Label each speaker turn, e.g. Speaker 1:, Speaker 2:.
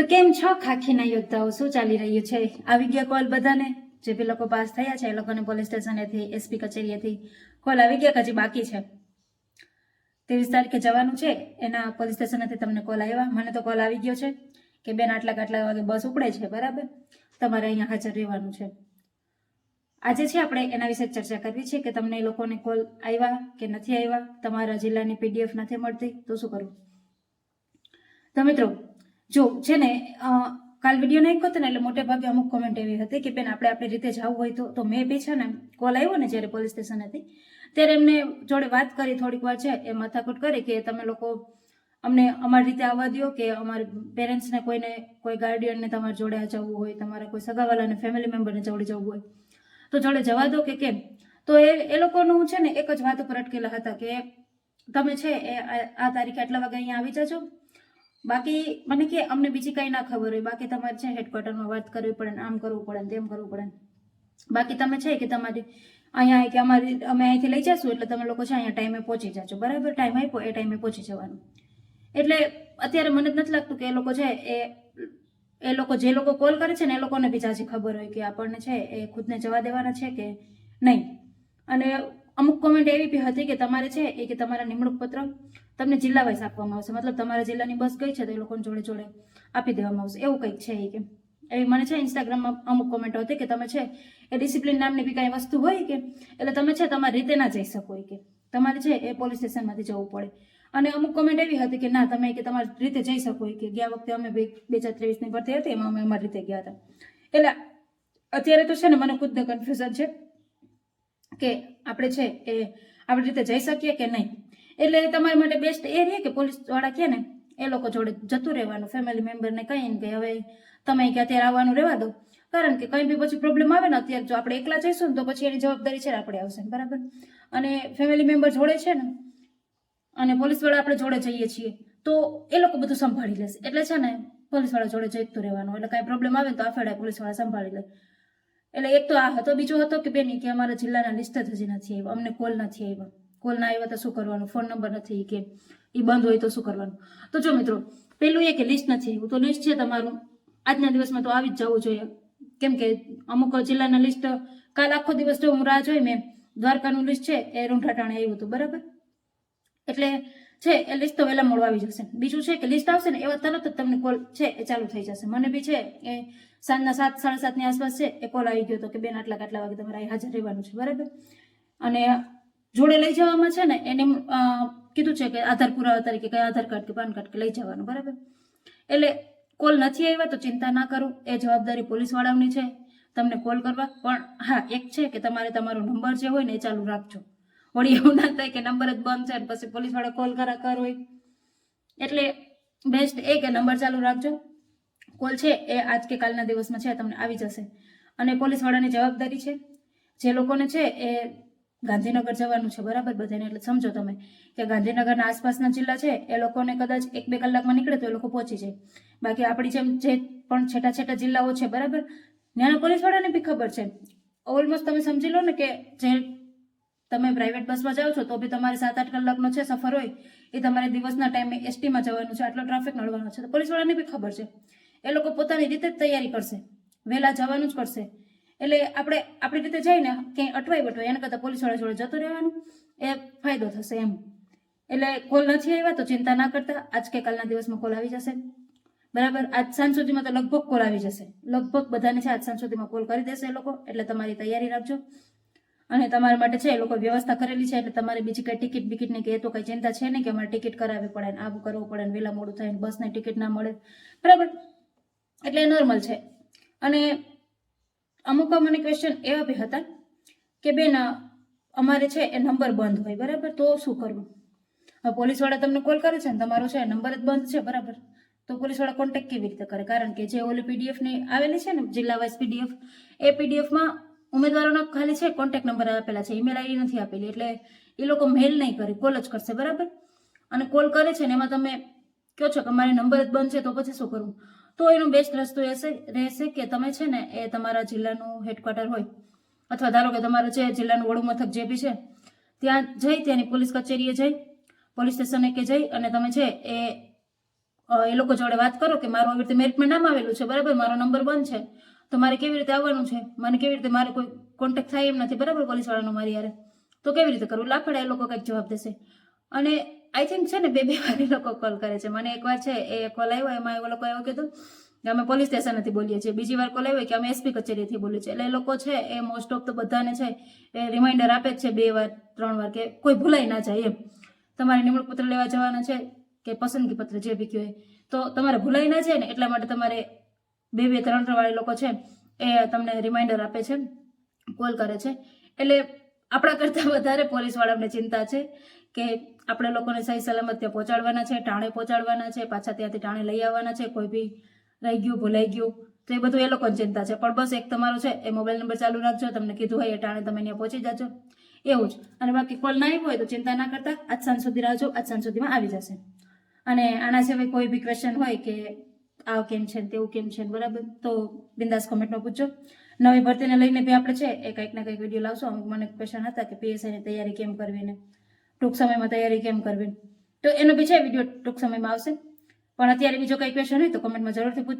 Speaker 1: તો કેમ છો? ખાખીના યોદ્ધાઓ શું ચાલી રહ્યું છે? આવી ગયા કોલ બધાને? જે બી લોકો પાસ થયા છે, એ લોકોને પોલીસ સ્ટેશનેથી, એસપી કચેરીએથી કોલ આવી ગયા હજી બાકી છે? ત્રેવીસ તારીખે જવાનું છે, એના પોલીસ સ્ટેશનેથી તમને કોલ આવ્યા. મને તો કોલ આવી ગયો છે કે બેન આટલા આટલા વાગે બસ ઉપડે છે, બરાબર? તમારે અહીંયા હાજર રહેવાનું છે. આજે છે આપણે એના વિશે ચર્ચા કરવી છે કે તમને એ લોકોને કોલ આવ્યા કે નથી આવ્યા? તમારા જિલ્લાની પીડીએફ નથી મળતી, તો શું કરવું? તો મિત્રો જો છે ને કાલ વીડિયો નાખ્યો હતો ને, એટલે મોટે ભાગે અમુક કોમેન્ટ એવી હતી કે, બેન, આપણે આપણી રીતે જવું હોય તો તો મેં બી છે ને કોલ આવ્યો ને જ્યારે પોલીસ સ્ટેશનેથી ત્યારે એમને જોડે વાત કરી થોડીક વાર છે, એ માથાકૂટ કરી કે, તમે લોકો અમને અમારી રીતે આવવા દો કે, અમારે પેરેન્ટ્સને કોઈને, કોઈ ગાર્ડિયનને તમારે જોડે જવું હોય, તમારા કોઈ સગાવાલાને ફેમિલી મેમ્બરને જોડે જવું હોય, તો જોડે જવા દો કે કેમ? તો એ એ લોકોનું છે ને, એક જ વાત ઉપર અટકેલા હતા કે, તમે છે એ આ તારીખે આટલા વાગે અહીંયા આવી જજો બાકી મને કે અમને બીજી કાંઈ ના ખબર હોય. બાકી તમારે છે હેડક્વાર્ટરમાં વાત કરવી પડે આમ કરવું પડે ને તેમ કરવું પડે. બાકી તમે છે કે તમારી અહીંયા કે અમારી અમે અહીંથી લઈ જશું એટલે તમે લોકો છે અહીંયા ટાઈમે પહોંચી જાજો. બરાબર? ટાઈમ આપ્યો, એ ટાઈમે પહોંચી જવાનું. એટલે અત્યારે મને જ નથી લાગતું કે એ લોકો છે એ એ લોકો જે લોકો કોલ કરે છે ને એ લોકોને બી ખબર હોય કે આપણને છે એ ખુદને જવા દેવાના છે કે નહીં? અને અમુક કોમેન્ટ એવી બી હતી કે તમારે છે એ કે તમારા નિમણૂક પત્ર તમને જિલ્લા વાઇઝ આપવામાં આવશે. મતલબ તમારા જિલ્લાની બસ ગઈ છે તો એ લોકોને જોડે જોડે આપી દેવામાં આવશે. એવું કંઈક છે એ કે. એવી મને છે ઇન્સ્ટાગ્રામમાં અમુક કોમેન્ટ હતી કે તમે છે એ ડિસિપ્લિન નામની બી કાંઈ વસ્તુ હોય કે, એટલે તમે છે તમારી રીતે ના જઈ શકો કે. તમારે છે એ પોલીસ સ્ટેશનમાંથી જવું પડે. અને અમુક કોમેન્ટ એવી હતી કે ના, તમે કે તમારી રીતે જઈ શકો કે. ગયા વખતે અમે બે બે હજાર ત્રેવીસની ભરતી હતી એમાં અમે અમારી રીતે ગયા હતા. એટલે અત્યારે તો છે ને મને ખુદને કન્ફ્યુઝન છે. કે આપણે છે એ આપણી રીતે જઈ શકીએ કે નહીં? એટલે તમારા માટે બેસ્ટ એ રહે કે પોલીસવાળા કે ને, એ લોકો જોડે જતું રહેવાનું ફેમિલી મેમ્બરને કહીને કે હવે તમે કે અત્યારે આવવાનું રહેવા દો. કારણ કે કંઈ બી પછી પ્રોબ્લેમ આવે ને અત્યારે જો આપણે એકલા જઈશું ને તો પછી એની જવાબદારી છે આપણે આવશે, બરાબર? અને ફેમિલી મેમ્બર જોડે છે ને, અને પોલીસવાળા આપણે જોડે જઈએ છીએ, તો એ લોકો બધું સંભાળી લેશે. એટલે છે ને પોલીસવાળા જોડે જતું રહેવાનું, એટલે કાંઈ પ્રોબ્લેમ આવે તો આ ફેડા પોલીસવાળા સંભાળી લે. એટલે એક તો આ હતો, બીજો હતો કે બેન કે અમારા જિલ્લાના લિસ્ટ જ હજી નથી આવ્યા, અમને કોલ નથી આવ્યા. કોલ ના આવ્યા તો શું કરવાનું? ફોન નંબર નથી કે એ બંધ હોય તો શું કરવાનું? તો જો મિત્રો, પેલું એ કે લિસ્ટ નથી આવ્યું, તો લિસ્ટ છે તમારું. આજના દિવસમાં તો આવી જ જવું જોઈએ. કેમ કે અમુક જિલ્લાના લિસ્ટ કાલ આખો દિવસ જો હું રાહ જોઈ, મેં દ્વારકાનું લિસ્ટ છે, એ રૂંઠાટાણે આવ્યું હતું, બરાબર? એટલે છે એ લિસ્ટ તો વહેલા મોડું આવી જશે. બીજું છે કે લિસ્ટ આવશે ને એવા તરત જ તમને કોલ છે એ ચાલુ થઈ જશે. મને બી છે એ સાંજના સાત, સાડા સાતની આસપાસ છે એ કોલ આવી ગયો હતો કે બેન આટલા આટલા વાગે તમારે અહીં હાજર રહેવાનું છે. બરાબર? અને જોડે લઈ જવામાં છે ને એને કીધું છે કે આધાર પુરાવા તરીકે કઈ આધાર કાર્ડ કે પાન કાર્ડ કે લઈ જવાનું. બરાબર? એટલે કોલ નથી આવ્યા તો ચિંતા ના કરો. એ જવાબદારી પોલીસવાળાઓની છે. તમને કોલ કરવા. પણ હા, એક છે કે તમારે તમારો નંબર જે હોય ને એ ચાલુ રાખજો. વળી એવું ના થાય કે નંબર જ બંધ છે પછી પોલીસવાળા કોલ કરા કર હોય. એટલે બેસ્ટ એ કે નંબર ચાલુ રાખજો. કોલ છે એ આજ કે કાલના દિવસમાં છે, તમને આવી જશે. અને પોલીસ વાળાની જવાબદારી છે. જે લોકોને છે એ ગાંધીનગર જવાનું છે, બરાબર બધાને? એટલે સમજો તમે કે ગાંધીનગરના આસપાસના જિલ્લા છે, એ લોકોને કદાચ એક બે કલાકમાં નીકળે તો એ લોકો પહોંચી જાય. બાકી આપણી જેમ જે પણ છેટા છેટા જિલ્લાઓ છે, બરાબર? ત્યાંના પોલીસ વાળાને બી ખબર છે. ઓલમોસ્ટ તમે સમજી લો ને કે જે તમે પ્રાઇવેટ બસમાં જાઓ છો, તો બી તમારે સાત આઠ કલાકનો છે સફર હોય, એ તમારે દિવસના ટાઈમે એસટીમાં જવાનું છે, આટલો ટ્રાફિક નડવાનો છે. તો પોલીસવાળાને બી ખબર છે. એ લોકો પોતાની રીતે જ તૈયારી કરશે. વહેલા જવાનું જ કરશે. એટલે આપણે, આપણી રીતે જઈને ક્યાંય અટવાય બટવાય એના કરતાં પોલીસવાળા જોડે જતું રહેવાનું, એ ફાયદો થશે એમ. એટલે કોલ નથી આવ્યા તો ચિંતા ના કરતા, આજ કે કાલના દિવસમાં કોલ આવી જશે. બરાબર? આજ સાંજ સુધીમાં તો લગભગ કોલ આવી જશે. લગભગ બધાને છે આજ સાંજ સુધીમાં કોલ કરી દેશે એ લોકો, એટલે તમારી તૈયારી રાખજો. અને તમારા માટે છે, એ લોકો વ્યવસ્થા કરેલી છે, એટલે તમારે બીજી કઈ ટિકિટ બિકિટની કે એ તો કઈ ચિંતા છે નહીં કે અમારે ટિકિટ કરાવવી પડે ને આવું કરવું પડે ને વહેલા મોડું થાય ને બસની ટિકિટ ના મળે. બરાબર? એટલે નોર્મલ છે. અને અમુક મને ક્વેશ્ચન એવા બી હતા કે બેન, અમારે છે, એ નંબર બંધ હોય, બરાબર? તો શું કરવું? હવે પોલીસવાળા તમને કોલ કરે છે ને, તમારો છે નંબર જ બંધ છે, બરાબર? તો પોલીસવાળા કોન્ટેક્ટ કેવી રીતે કરે? કારણ કે જે ઓલી પીડીએફની આવેલી છે ને, જિલ્લા વાઇઝ પીડીએફ એ પીડીએફમાં ઉમેદવારોના ખાલી છે કોન્ટેક્ટ નંબર આપેલા છે ઈમેલ આઈડી નથી આપેલી, એટલે એ લોકો મેલ નહીં કરે કોલ જ કરશે, બરાબર? અને કોલ કરે છે ને એમાં તમે કહો છો કે મારે નંબર જ બંધ છે, તો પછી શું કરવું તો એનો બેસ્ટ રસ્તો એ રહેશે કે તમે છે ને એ તમારા જિલ્લાનું હેડક્વાર્ટર હોય, અથવા ધારો કે તમારું જે જિલ્લાનું વડું મથક જે બી છે, ત્યાં જઈ, ત્યાંની પોલીસ કચેરીએ જઈ, પોલીસ સ્ટેશને કે જઈ, અને તમે છે એ એ લોકો જોડે વાત કરો કે મારું આવી રીતે મેરિટમાં નામ આવેલું છે, બરાબર? મારો નંબર બંધ છે. તો મારે કેવી રીતે આવવાનું છે? મને કેવી રીતે મારે કોઈ કોન્ટેક્ટ થાય એમ નથી. બરાબર? પોલીસવાળાનો મારી યારે તો કેવી રીતે કરવું? લાફડા એ લોકો કંઈક જવાબ દેશે. અને આઈ થિંક છે ને, બે બે વાર એ લોકો કોલ કરે છે. મને એકવાર છે, એ કોલ આવ્યો, એમાં એ લોકો એવું કીધું કે અમે પોલીસ સ્ટેશનથી બોલીએ છીએ. બીજી વાર કોલ આવ્યો કે અમે એસપી કચેરીથી બોલીએ છીએ. એટલે એ લોકો છે, એ મોસ્ટ ઓફ તો બધાને છે, એ રિમાઇન્ડર આપે જ છે બે વાર, ત્રણ વાર કે કોઈ ભૂલાઈ ના જાય એમ. તમારે નિમણૂક પત્ર લેવા જવાના છે કે પસંદગી પત્ર જે બી કહેવાય તો તમારે ભૂલાઈ ના જાય ને, એટલા માટે તમારે બે બે, ત્રણ ત્રણ વાળી લોકો છે એ તમને રિમાઇન્ડર આપે છે કોલ કરે છે. એટલે આપણા કરતાં વધારે પોલીસવાળાને ચિંતા છે કે આપણે લોકોને સહી સલામત ત્યાં પહોંચાડવાના છે, ટાણે પહોંચાડવાના છે, પાછા ત્યાંથી ટાણે લઈ આવવાના છે, કોઈ બી રહી ગયું, ભૂલાઈ ગયું, તો એ બધું એ લોકોને ચિંતા છે. પણ બસ એક તમારો છે, એ મોબાઈલ નંબર ચાલુ રાખજો, તમને કીધું હોય એ ટાણે તમે ત્યાં પહોંચી જાજો. એવું જ. અને બાકી કોલ ના આવ્યો હોય તો ચિંતા ના કરતા, આજ સાંજ સુધી રાખજો, આજ સાંજ સુધીમાં આવી જશે. અને આના સિવાય કોઈ બી ક્વેશ્ચન હોય કે આ કેમ છે તેવું કેમ છે બરાબર? તો બિંદાસ કોમેન્ટમાં પૂછજો. નવી ભરતીને લઈને બી આપણે છે, એ કંઈક ના કંઈક વીડિયો લાવશું. અમુક મને ક્વેશ્ચન હતા કે પીએસઆઈની તૈયારી કેમ કરવી ને? ટૂંક સમયમાં તૈયારી કેમ કરવી? તો એનો બી છે વીડિયો ટૂંક સમયમાં આવશે. પણ અત્યારે બીજો કંઈ ક્વેશ્ચન હોય તો કોમેન્ટમાં જરૂરથી પૂછજો.